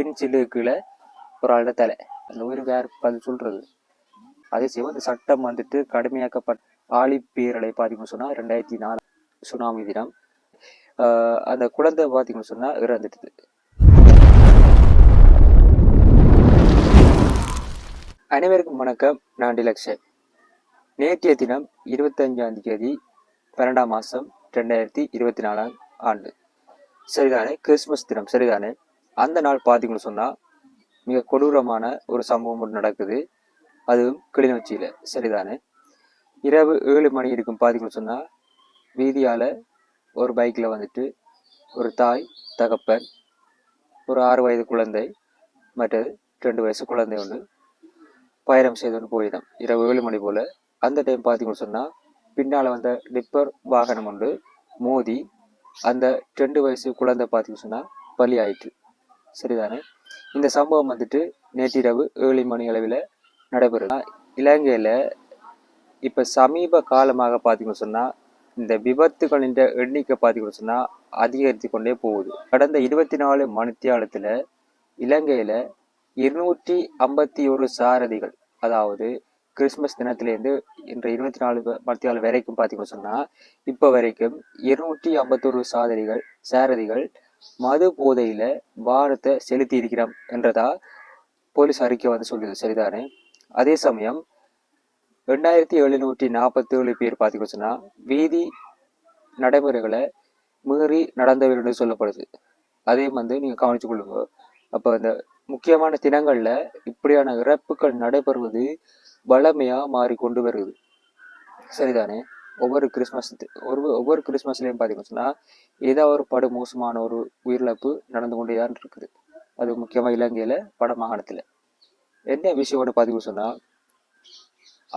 பின் சில்லு ஒரு ஆளோட தலை. அந்த உயிர் வேறு பதில் சொல்றது. அதே செய்வோம் இந்த சட்டம் வந்துட்டு கடுமையாக்கப்பட்ட ஆழிப்பேரலை பார்த்தீங்கன்னு சொன்னா ரெண்டாயிரத்தி நாலு சுனாமி தினம். அந்த குழந்தை பார்த்தீங்கன்னு சொன்னா இறந்துட்டுது. அனைவருக்கும் வணக்கம். நான் டிலக்ஷன் நேற்றைய தினம் இருபத்தஞ்சாம் தேதி பன்னெண்டாம் மாதம் ரெண்டாயிரத்தி இருபத்தி நாலாம் ஆண்டு. சரிதானே? கிறிஸ்மஸ் தினம் சரிதானே? அந்த நாள் பார்த்தீங்கன்னு சொன்னால் மிக கொடூரமான ஒரு சம்பவம் ஒன்று நடக்குது. அதுவும் கிளிநொச்சியில். சரிதானே? இரவு ஏழு மணி இருக்கும் பார்த்தீங்கன்னு சொன்னால் வீதியால் ஒரு பைக்கில் வந்துட்டு ஒரு தாய் தகப்பன் ஒரு ஆறு வயது குழந்தை மற்றது ரெண்டு வயசு குழந்தை ஒன்று பயணம் செய்து போயிடும் இரவு ஏழு மணி போல். அந்த டைம் பார்த்தீங்கன்னு சொன்னால் பின்னால் வந்த டிப்பர் வாகனம் ஒன்று மோதி அந்த ரெண்டு வயசு குழந்தை பார்த்தீங்கன்னு சொன்னால் பலி ஆயிற்று. சரிதானே? இந்த சம்பவம் வந்துட்டு நேற்றிரவு ஏழு மணி அளவில் நடைபெறுது. இலங்கையில் இப்போ சமீப காலமாக பார்த்தீங்கன்னு சொன்னால் இந்த விபத்துகளின் எண்ணிக்கை பார்த்தீங்கன்னு சொன்னால் அதிகரித்து கொண்டே போகுது. கடந்த இருபத்தி நாலு மணித்தியாலத்தில் இலங்கையில் இருநூற்றி ஐம்பத்தி ஒரு சாரதிகள் அதாவது கிறிஸ்மஸ் தினத்திலேருந்து இன்று இருபத்தி நாலு மத்தியால வரைக்கும் பார்த்தீங்கன்னு சொன்னால் இப்போ வரைக்கும் இருநூற்றி ஐம்பத்தொரு சாரதிகள் சாரதிகள் மது போதையில் வாரத்தை செலுத்தி இருக்கிறோம் என்றதா போலீஸ் அறிக்கை வந்து சொல்லுது சரிதானே? அதே சமயம் ரெண்டாயிரத்தி எழுநூற்றி நாற்பத்தி ஏழு பேர் பார்த்தீங்கன்னு சொன்னால் வீதி நடைமுறைகளை மீறி நடந்தவர் என்று சொல்லப்படுது. அதையும் வந்து நீங்கள் கவனிச்சு கொள்ளுங்க. அப்போ இந்த முக்கியமான தினங்களில் இப்படியான இறப்புகள் நடைபெறுவது வளமையாக மாறி கொண்டு வருது சரிதானே? ஒவ்வொரு கிறிஸ்மஸ் ஒரு ஒவ்வொரு கிறிஸ்மஸ்லையும் பார்த்தீங்கன்னு சொன்னால் ஒரு படு மோசமான ஒரு உயிரிழப்பு நடந்து கொண்டே தான் இருக்குது. அது முக்கியமாக இலங்கையில் வட மாகாணத்தில். என்ன விஷயம்னு பார்த்தீங்கன்னு சொன்னால்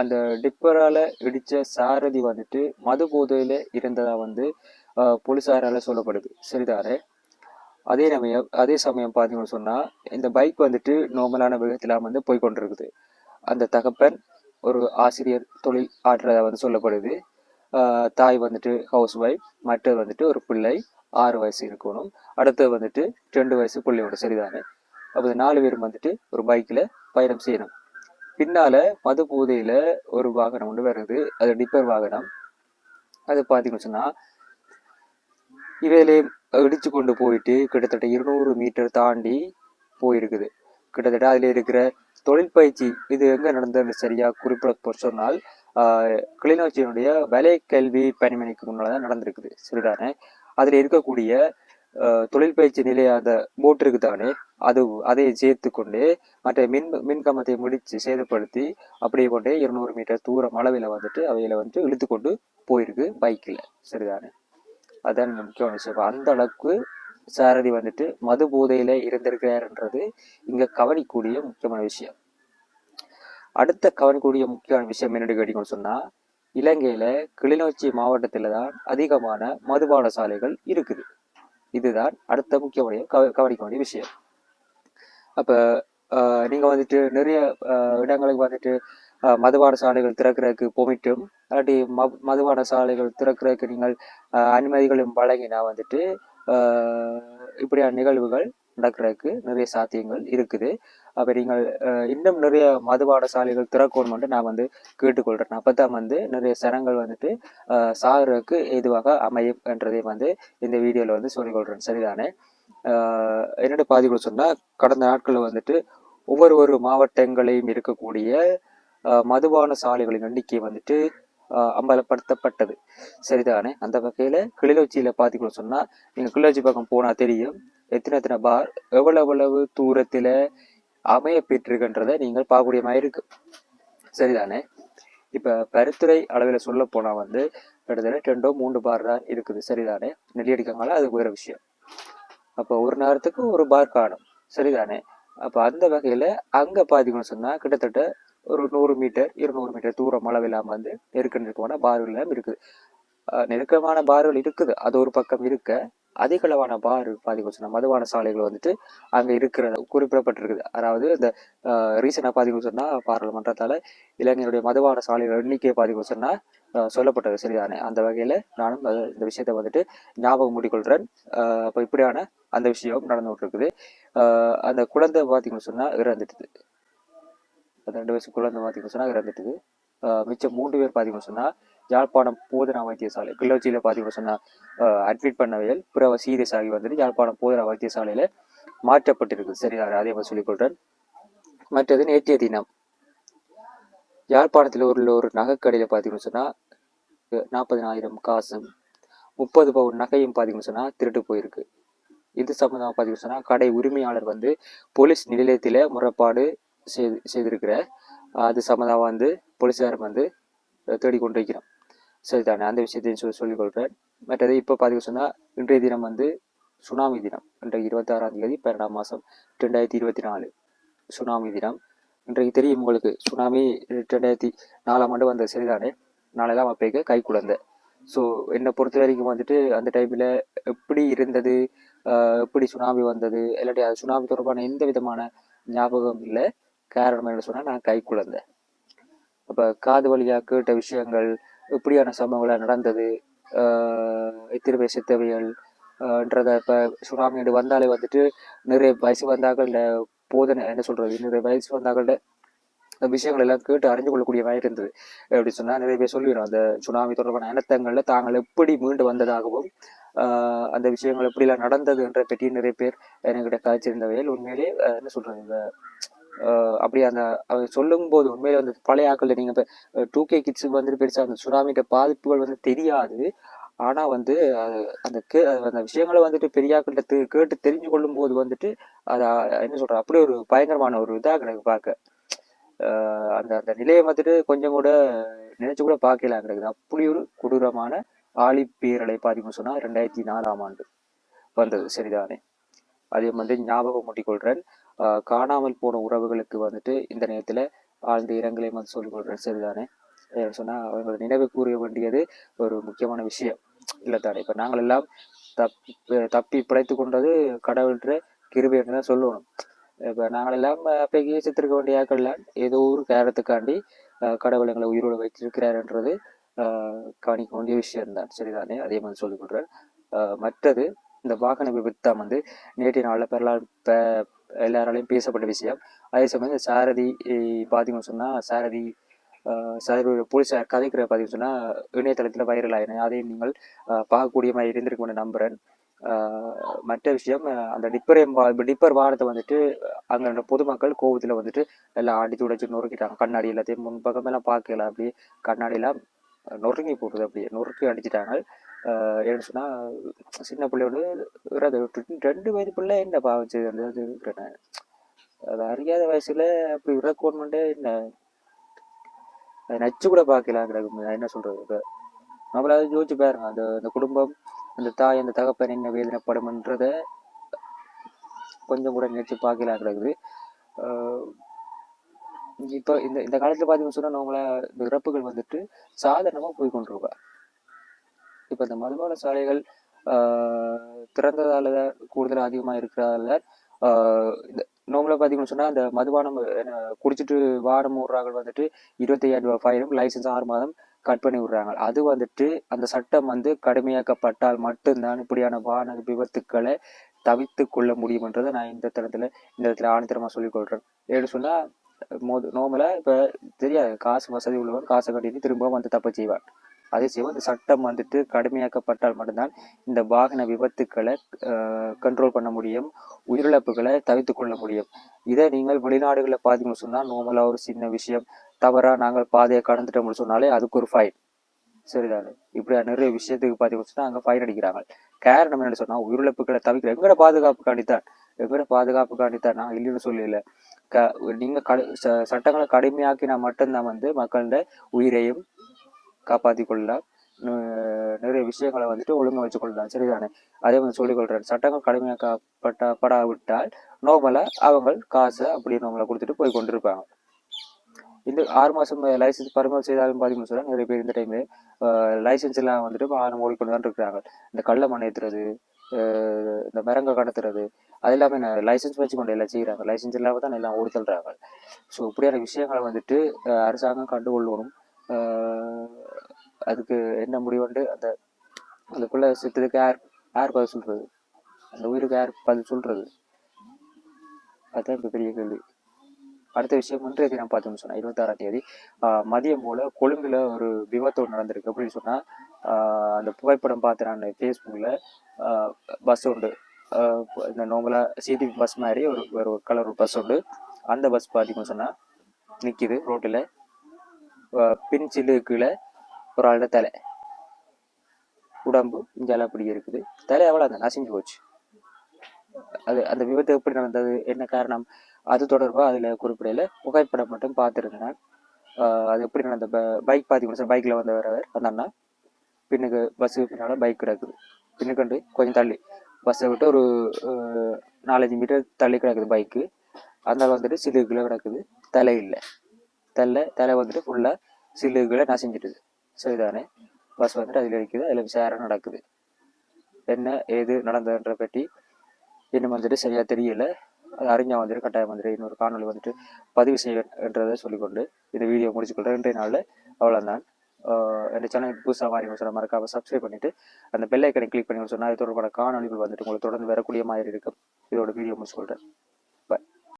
அந்த டிப்பரால் இடித்த சாரதி வந்துட்டு மது போதையில் இருந்ததாக வந்து போலீஸாரால் சொல்லப்படுது. சரிதானே? அதே சமயம் அதே சமயம் பார்த்தீங்கன்னு சொன்னால் இந்த பைக் வந்துட்டு நார்மலான வேகத்தில் வந்து போய்கொண்டிருக்குது அந்த தகப்பன் ஒரு ஆசிரியர் தொழில் ஆற்றதாக வந்து சொல்லப்படுது. தாய் வந்துட்டு ஹவுஸ் ஒய்ஃப் மற்றது வந்துட்டு ஒரு பிள்ளை ஆறு வயசு இருக்கணும். அடுத்தது வந்துட்டு ரெண்டு வயசு பிள்ளையோட சரிதானே? அப்போ நாலு பேரும் வந்துட்டு ஒரு பைக்கில் பயணம் செய்யணும். பின்னால் மது பூதையில் ஒரு வாகனம் ஒன்று வருது. அது டிப்பர் வாகனம். அது பார்த்தீங்கன்னு சொன்னால் இவையிலே இடிச்சு கொண்டு போயிட்டு கிட்டத்தட்ட இருநூறு மீட்டர் தாண்டி போயிருக்குது. கிட்டத்தட்ட அதில் இருக்கிற தொழிற்பயிற்சி இது எங்கே நடந்ததுன்னு சரியாக குறிப்பிட சொன்னால் கிளிநொச்சியினுடைய வலை கல்வி பணிமனைக்கு முன்னால் தான் நடந்திருக்குது. சரிதானே அதில் இருக்கக்கூடிய ஆஹ், தொழில் பயிற்சி நிலைய அந்த போட் இருக்குதானே அது அதை சேர்த்து கொண்டு மற்ற மின் மின்கம்பத்தை முடித்து சேதப்படுத்தி அப்படியே கொண்டே இருநூறு மீட்டர் தூரம் அளவில் வந்துட்டு அவையில வந்துட்டு இழுத்து கொண்டு போயிருக்கு பைக்கில். சரிதானே? அதான் முக்கியமான விஷயம். அந்த அளவுக்கு சாரதி வந்துட்டு மது போதையில இருந்திருக்கிறாருன்றது இங்க கவனிக்கூடிய முக்கியமான விஷயம். அடுத்த கவனிக்கூடிய முக்கியமான விஷயம் என்னென்னு கேட்டீங்கன்னு சொன்னா இலங்கையில கிளிநொச்சி மாவட்டத்தில் தான் அதிகமான மதுபான சாலைகள் இருக்குது. இதுதான் அடுத்த முக்கியமான கவ- கவனிக்க வேண்டிய விஷயம். அப்ப நீங்கள் நீங்க வந்துட்டு நிறைய இடங்களுக்கு வந்துட்டு மதுபான சாலைகள் திறக்கிறதுக்கு போமிட்டும் இல்லாட்டி ம- மதுபான சாலைகள் திறக்கிறதுக்கு நீங்கள் ஆஹ், அனுமதிகளும் வழங்கினா வந்துட்டு ஆஹ், இப்படியான நிகழ்வுகள் நடக்கிறதுக்கு நிறைய சாத்தியங்கள் இருக்குது. அப்போ நீங்கள் இன்னும் நிறைய மதுபான சாலைகள் திறக்கணும்னு நான் வந்து கேட்டுக்கொள்கிறேன் அப்போ தான் வந்து நிறைய சனங்கள் வந்துட்டு சாகுறதுக்கு ஏதுவாக அமையும் என்றதை வந்து இந்த வீடியோவில் வந்து சொல்லிக்கொள்கிறேன் சரிதானே? ஆஹ், என்னோட பாதிகள் சொன்னால் கடந்த நாட்களில் வந்துட்டு ஒவ்வொரு ஒரு மாவட்டங்களையும் இருக்கக்கூடிய ஆஹ், மதுபான சாலைகளின் எண்ணிக்கை வந்துட்டு அம்பலப்படுத்தப்பட்டது. சரிதானே? அந்த வகையில் கிளிநொச்சியில் பார்த்தீங்கன்னு சொன்னால் நீங்கள் கிளிநொச்சி பக்கம் போனால் தெரியும் எத்தனை எத்தனை பார் எவ்வளவு எவ்வளவு தூரத்தில் அமைய பெற்றிருக்கின்றதை நீங்கள் பார்க்கக்கூடிய மாதிரி இருக்கு. சரிதானே? இப்போ பருத்துறை அளவில் சொல்ல போனால் வந்து கிட்டத்தட்ட ரெண்டோ மூன்று பார் தான் இருக்குது. சரிதானே? நெல்லியடிக்கங்களா அது வேறு விஷயம். அப்போ ஒரு நேரத்துக்கு ஒரு பார் காணும். சரிதானே? அப்போ அந்த வகையில் அங்கே பார்த்தீங்கன்னு சொன்னால் கிட்டத்தட்ட ஒரு நூறு மீட்டர் இருநூறு மீட்டர் தூரம் அளவில்லாமல் வந்து நெருக்க நெருக்கமான பார்கள் இருக்குது. நெருக்கமான பார்கள் இருக்குது. அது ஒரு பக்கம் இருக்க அதிகளவான பார் பார்த்தீங்கன்னு மதுவான மதுபான சாலைகள் வந்துட்டு அங்கே இருக்கிற குறிப்பிடப்பட்டிருக்குது. அதாவது இந்த ரீசனாக பார்த்தீங்கன்னு பாராளுமன்றத்தால் இளைஞருடைய மதுபான சாலைகள் எண்ணிக்கையை பார்த்தீங்கன்னு அஹ், சொல்லப்பட்டது சரிதானே? அந்த வகையில் நானும் இந்த விஷயத்தை வந்துட்டு ஞாபகம் மூடிக்கொள்கிறேன் அப்போ இப்படியான அந்த விஷயம் நடந்துகிட்டு இருக்குது அந்த குழந்தை பார்த்தீங்கன்னு சொன்னால் இறந்துட்டுது. அந்த ரெண்டு வயசு குழந்தை பார்த்தீங்கன்னு சொன்னால் இறந்துட்டுது. மிச்சம் மூன்று பேர் பார்த்தீங்கன்னு சொன்னால் யாழ்ப்பாணம் போதனா வைத்தியசாலை. கிள்ளச்சியில் பார்த்தீங்கன்னு சொன்னால் அட்மிட் பண்ணவையில் பிறவ சீரியஸ் ஆகி வந்துட்டு யாழ்ப்பாணம் போதனா வைத்தியசாலையில் மாற்றப்பட்டிருக்கு சரியா? அதே மாதிரி சொல்லிக்கொள்கிறேன் மற்றது நேற்றைய தினம். யாழ்ப்பாணத்தில் உள்ள ஒரு நகைக்கடையில் பார்த்தீங்கன்னு சொன்னால் நாற்பதினாயிரம் காசும் முப்பது பவுன் நகையும் பார்த்தீங்கன்னு சொன்னால் திருட்டு போயிருக்கு. இது சம்மந்தமாக பார்த்தீங்கன்னு சொன்னால் கடை உரிமையாளர் வந்து போலீஸ் நிலையத்தில் முறைப்பாடு செய்து செய்திருக்கிற அது சம்மந்தமாக வந்து போலீஸார் வந்து தேடிக்கொண்டிருக்கிறோம் சரிதானே அந்த விஷயத்தையும் சொல்லி சொல்லிக்கொள்கிறேன் மற்றது இப்போ பார்த்துக்க சொன்னால் இன்றைய தினம் வந்து சுனாமி தினம். இன்றைக்கு இருபத்தாறாம் தேதி பன்னெண்டாம் மாதம் ரெண்டாயிரத்தி இருபத்தி நாலு. சுனாமி தினம். இன்றைக்கு தெரியும் உங்களுக்கு சுனாமி ரெண்டாயிரத்தி நாலாம் ஆண்டு வந்த சரிதானே? நாளெல்லாம் அப்பைக்கு கை குழந்தை. ஸோ என்னை பொறுத்த வரைக்கும் வந்துட்டு அந்த டைமில் எப்படி இருந்தது? எப்படி சுனாமி வந்தது? இல்லாட்டி அது சுனாமி தொடர்பான எந்த விதமான ஞாபகம் இல்லை. காரணம் என்ன சொன்னால் நான் கை குழந்தை. அப்போ காது வழியாக கேட்ட விஷயங்கள் இப்படியான சம்பவங்கள் நடந்தது? ஆஹ் எத்தனை பேர் செத்தவைகள் இப்போ சுனாமி வந்தாலே வந்துட்டு நிறைய வயசு வந்தாக்கள் இந்த போதனை என்ன சொல்றது? நிறைய வயசு வந்தாக்கள் அந்த விஷயங்கள் எல்லாம் கேட்டு அறிஞ்சு கொள்ளக்கூடிய மாதிரி இருந்தது. எப்படி சொன்னால் நிறைய பேர் சொல்லிடும் அந்த சுனாமி தொடர்பான இனத்தங்களில் தாங்கள் எப்படி மீண்டு வந்ததாகவும் ஆஹ் அந்த விஷயங்கள் எப்படிலாம் நடந்ததுன்ற பற்றி நிறைய பேர் என்கிட்ட காய்ச்சிருந்தவையில் உண்மையிலே என்ன சொல்றது? இந்த அப்படி அந்த அவர் சொல்லும் போது உண்மையில வந்து பழைய ஆக்கள் நீங்க இப்போ டூ கே கிட்ஸ் வந்துட்டு பெருசா அந்த சுனாமிட்ட பாதிப்புகள் வந்து தெரியாது. ஆனா வந்து அது அந்த கே அந்த விஷயங்களை வந்துட்டு பெரியாக்கள்கிட்ட கேட்டு தெரிஞ்சு கொள்ளும் போது வந்துட்டு அது என்ன சொல்றது அப்படி ஒரு பயங்கரமான ஒரு இதாக எனக்கு பார்க்க ஆஹ் அந்த அந்த நிலையை வந்துட்டு கொஞ்சம் கூட நினைச்சு கூட பார்க்கலாம் கிடக்குது. அப்படி ஒரு கொடூரமான ஆழி பேரலை பாதிக்கும் சொன்னா ரெண்டாயிரத்தி நாலாம் ஆண்டு வந்தது. சரிதானே? அதையும் வந்து ஞாபகம் மூட்டிக்கொள்றேன் காணாமல் போன உறவுகளுக்கு வந்துட்டு இந்த நேரத்தில் ஆழ்ந்த இரங்கலையும் வந்து சொல்லிக்கொள்கிறேன் சரிதானே? சொன்னால் அவங்களோட நினைவு கூற வேண்டியது ஒரு முக்கியமான விஷயம். இல்லை தானே? இப்போ நாங்கள் எல்லாம் தப்பி தப்பி பிழைத்து கொண்டது கடவுள்கிற கிருபைன்னு தான் சொல்லணும். இப்போ நாங்களெல்லாம் அப்பைக்கு செத்துருக்க வேண்டிய ஆக்கள்லாம் ஏதோ ஒரு காரணத்துக்காண்டி கடவுள் எங்களை உயிரோடு வைத்திருக்கிறாருன்றது ஆஹ் கவனிக்க வேண்டிய விஷயம் தான் சரிதானே? அதே மாதிரி சொல்லிக் மற்றது இந்த வாகன விபத்து வந்து நேற்றைய நாளில் பெறலாம் ப எல்லாராலையும் பேசப்பட்ட விஷயம். அதே சமயம் சாரதி பார்த்தீங்கன்னு சொன்னா சாரதி ஆஹ் சாரதி போலீஸார் கதைக்கிற பார்த்தீங்கன்னு சொன்னா இணையதளத்தில் வைரல் ஆயிரும் அதையும் நீங்கள் பார்க்கக்கூடிய மாதிரி இருந்திருக்கும் நம்புகிறேன் ஆஹ் மற்ற விஷயம் அந்த டிப்பர் டிப்பர் வாகனத்தை வந்துட்டு அங்க பொதுமக்கள் கோவத்துல வந்துட்டு எல்லாம் அடிச்சு உடைச்சு நொறுக்கிட்டாங்க. கண்ணாடி எல்லாத்தையும் முன்பக்கமெல்லாம் பார்க்கல. அப்படியே கண்ணாடியெல்லாம் நொறுங்கி போடுறது அப்படியே நொறுக்கி அடிச்சிட்டாங்க. என்ன சொன்னா சின்ன பிள்ளையோட அது ரெண்டு- ரெண்டு வயது பிள்ளை என்ன பாவச்சு அந்த இருக்கிறேன். அது அறியாத வயசுல அப்படி இறக்கணும்னே என்ன அது நச்சு கூட பார்க்கலாம் கிடக்கும் என்ன சொல்றது இப்போ? நம்மளாவது யோசிச்சு பாருங்க. அந்த அந்த குடும்பம் அந்த தாய் அந்த தகப்பன் என்ன வேதனைப்படும்ன்றத கொஞ்சம் கூட நினைச்சு பார்க்கலாம் கிடக்குது இப்போ இந்த இந்த காலத்தில் பார்த்தீங்கன்னு சொன்னால் நம்மள இந்த இறப்புகள் வந்துட்டு சாதாரணமாக போய் கொண்டிருப்பேன் இப்ப இந்த மதுபான சாலைகள் ஆஹ் திறந்ததால கூடுதல் அதிகமா இருக்கிறதால ஆஹ் இந்த நோம்புல பார்த்தீங்கன்னு சொன்னா அந்த மதுபானம் என்ன, குடிச்சிட்டு வாரம் ஓடுறாங்க வந்துட்டு இருபத்தையாயிரம் ரூபாய் ஃபைனும் லைசன்ஸ் ஆறு மாதம் கட் பண்ணி விடுறாங்க. அது வந்துட்டு அந்த சட்டம் வந்து கடுமையாக்கப்பட்டால் மட்டும்தான் இப்படியான வாகன விபத்துக்களை தவித்து கொள்ள முடியும்ன்றதை நான் இந்த தளத்துல இந்த இடத்துல ஆணித்தரமாக சொல்லிக் கொள்றேன். ஏன்னு சொன்னா மோது நோம்பல இப்ப தெரியாது காசு வசதி உள்ளவன் காசை கட்டிட்டு திரும்ப வந்து தப்பு செய்வான். அதே செய்வோம் இந்த சட்டம் வந்துட்டு கடுமையாக்கப்பட்டால் மட்டும்தான் இந்த வாகன விபத்துக்களை கண்ட்ரோல் பண்ண முடியும் உயிரிழப்புகளை தவித்து கொள்ள முடியும். இதை நீங்கள் வெளிநாடுகளில் பார்த்தீங்கன்னு சொன்னால் நார்மலாக ஒரு சின்ன விஷயம். தவறா நாங்கள் பாதையை கடந்துட்டோம்னு சொன்னாலே அதுக்கு ஒரு ஃபைன் சரிதானே? இப்படி நிறைய விஷயத்துக்கு பார்த்தீங்கன்னு சொன்னால் அங்கே ஃபைன் அடிக்கிறாங்க. காரணம் என்ன சொன்னால் உயிரிழப்புகளை தவிர்க்கிற எங்கட பாதுகாப்புக்காண்டித்தான் எங்கட பாதுகாப்புக்காண்டித்தான் நான் இல்லைன்னு சொல்லல. க நீங்கள் கடு ச- சட்டங்களை கடுமையாக்கினா மட்டும்தான் வந்து மக்களோட உயிரையும் காப்பாற்றி கொள்ளலாம் நிறைய விஷயங்களை வந்துட்டு ஒழுங்கா வச்சு கொள்ளலாம் சரிதானே? அதே வந்து சொல்லிக் கொள்றேன் சட்டங்கள் கடுமையாக்கப்பட்ட படாவிட்டால் நோமலா அவங்க காசை அப்படியே நோமலை கொடுத்துட்டு போய் கொண்டிருப்பாங்க. இந்த ஆறு மாதம் லைசன்ஸ் பறிமுதல் செய்தாலும் பார்த்தீங்கன்னு சொல்ல நிறைய பேர் இந்த டைம்ல லைசன்ஸ் எல்லாம் வந்துட்டு வாகனம் ஓடிக்கொண்டு தான் இருக்கிறாங்க இந்த கள்ள மண் இந்த மிரங்க கடத்துறது அது எல்லாமே லைசன்ஸ் வச்சு கொண்டு எல்லாம் செய்கிறாங்க லைசன்ஸ் இல்லாமல் தான் எல்லாம் ஓடி தள்ளுறாங்க. ஸோ இப்படியான விஷயங்களை வந்துட்டு அரசாங்கம் கண்டுகொள்ளணும். அதுக்கு என்ன முடிவுண்டு அந்த அந்த பிள்ளை செத்ததுக்கு யார் யார் பதில் சொல்கிறது அந்த உயிருக்கு யார் பதில் சொல்கிறது அதுதான் இப்போ பெரிய கேள்வி. அடுத்த விஷயம் இன்றைய தினம் பார்த்தோம்னு சொன்னா இருபத்தாறாம் தேதி மதியம் போல் கொழும்பில் ஒரு விபத்து நடந்திருக்கு. அப்படின்னு சொன்னால் அந்த புகைப்படம் பார்த்து நான் ஃபேஸ்புக்கில் பஸ் உண்டு. இந்த நோம்பலாக சிடி பஸ் மாதிரி ஒரு ஒரு கலர் பஸ் உண்டு. அந்த பஸ் பார்த்தீங்கன்னு சொன்னால் நிற்கிது ரோட்டில் பின் சில்லு கீழே ஒரு ஆளோட தலை. உடம்பு இஞ்சால அப்படி இருக்குது. தலை எவ்வளோ அந்த நசிஞ்சு போச்சு. அது அந்த விபத்து எப்படி நடந்தது என்ன காரணம் அது தொடர்பாக அதில் குறிப்பிடையில் புகைப்படம் மட்டும் பார்த்துருந்தேன். அது எப்படி நடந்த பைக் பார்த்தீங்கன்னா பைக்கில் வந்தவர் அவர் அந்த அண்ணா. பின்னுக்கு பஸ்ஸு பின்னால் பைக் கிடக்குது. பின்னுக்கண்டு கொஞ்சம் தள்ளி. பஸ்ஸை விட்டு ஒரு நாலஞ்சு மீட்டர் தள்ளி கிடக்குது பைக்கு அந்த வந்துட்டு சிலுக்குள்ளே கிடக்குது. தலை இல்லை. தலை தலை வந்துட்டு ஃபுல்லாக சில்லுக்குள்ளே நசிஞ்சிட்டுது இதானே. பஸ் வந்துட்டு அதில் இருக்குது அதில் விசாரணை நடக்குது. என்ன ஏது நடந்ததுன்ற பற்றி இன்னும் வந்துட்டு சரியாக தெரியல. அது அறிஞ்சா வந்துட்டு கட்டாயம் வந்துட்டு இன்னொரு காணொளி வந்துட்டு பதிவு செய்யன்றதை சொல்லிக்கொண்டு இந்த வீடியோ முடிச்சுக்கொள்கிறேன் இன்றைய நாளில் அவ்வளோதான் இந்த சேனல் புதுசாக மாறி சொன்ன மறக்காம சப்ஸ்கிரைப் பண்ணிட்டு அந்த பெல்லைக்கனை கிளிக் பண்ணி சொன்னால் அது தொடர்பான காணொலிகள் வந்துட்டு உங்களுக்கு தொடர்ந்து வரக்கூடிய மாதிரி இருக்கும். இதோட வீடியோ முடிச்சுக்கொள்கிறேன்